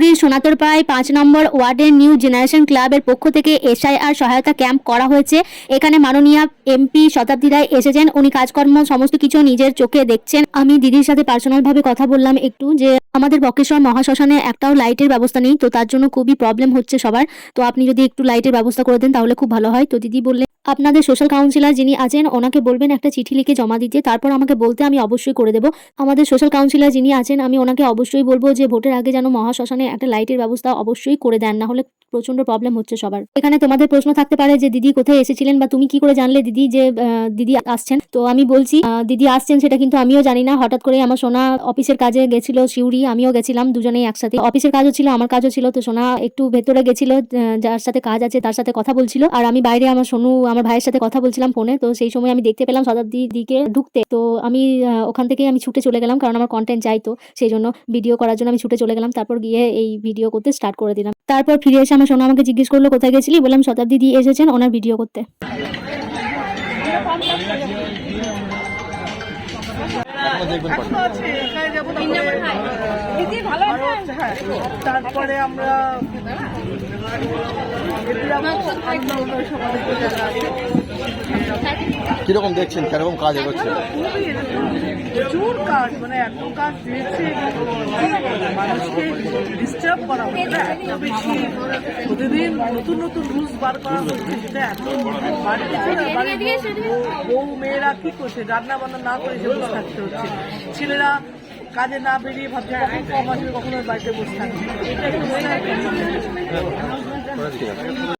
শিউরির সোনাতরপাড়ায় পাঁচ নম্বর ওয়ার্ডের new generation ক্লাবের পক্ষ থেকে এসআইআর সহায়তা ক্যাম্প করা হয়েছে। এখানে মাননীয় এমপি শতাব্দী রায় এসেছেন। উনি কাজকর্ম সমস্ত কিছু নিজের চোখে দেখছেন। আমি দিদির সাথে পার্সোনাল ভাবে কথা বললাম একটু যে আমাদের বকেশ্বর মহাশ্মশানে একটাও লাইটের ব্যবস্থা নেই, তো তার জন্য খুবই প্রবলেম হচ্ছে সবার। তো আপনি যদি একটু লাইটের ব্যবস্থা করে দেন তাহলে খুব ভালো হয়। তো দিদি বললেন আপনাদের সোশ্যাল কাউন্সিলার যিনি আছেন, ওনাকে বলবেন একটা চিঠি লিখে জমা দিতে, তারপর আমাকে বলতে আমি অবশ্যই করে দেবো। আমাদের সোশ্যাল কাউন্সিলার যিনি আছেন, আমি ওনাকে অবশ্যই বলব যে, ভোটের আগে যেন মহাশ্মশানে একটা লাইটের ব্যবস্থা অবশ্যই করে দেন না হলে প্রচণ্ড প্রবলেম হচ্ছে সবার। এখানে তোমাদের প্রশ্ন থাকতে পারে যে, দিদি কোথায় এসেছিলেন বা তুমি কি করে জানলে দিদি যে দিদি আসছেন? তো আমি বলছি দিদি আসছেন সেটা কিন্তু আমিও জানি না। হঠাৎ করে আমার সোনা অফিসের কাজে গেছিল শিউরি আমিও গেছিলাম দুজনেই একসাথে। অফিসের কাজও ছিল, আমার কাজও ছিল, তো সোনা একটু ভেতরে গেছিল যার সাথে কাজ আছে তার সাথে কথা বলছিল। আর আমি বাইরে আমার সোনু, আমার ভাইয়ের সাথে কথা বলছিলাম ফোনে, তো সেই সময় আমি দেখতে পেলাম শতাব্দী দিকে ঢুকতে। তো আমি ওখান থেকে আমি ছুটে চলে গেলাম, কারণ আমার কন্টেন্ট চাই তো, সেই জন্য ভিডিও করার জন্য আমি ছুটে চলে গেলাম। তারপর গিয়ে এই ভিডিও করতে স্টার্ট করে দিলাম। তারপর ফিরে এসে আমার সোনা আমাকে জিজ্ঞেস করল কোথায় গেছিলি? বললাম শতাব্দী দিয়ে এসেছেন ওনার ভিডিও করতে। তারপরে হচ্ছে, আমরা কীরকম দেখছেন? কীরকম কাজ এগোচ্ছে? প্রচুর কাজ মানে এত কাজ দিয়েছে মানুষকে করা হচ্ছে প্রতিদিন নতুন নতুন রুলস বার করা হচ্ছে সেটা এত বাড়িতে বউ- মেয়েরা কি করছে? রান্না বান্না না করে সেগুলো থাকতে হচ্ছে। ছেলেরা কাজে না বেরিয়ে ভাবছে কখন কম আসবে, কখনো বাড়িতে বসে থাকবে। এটা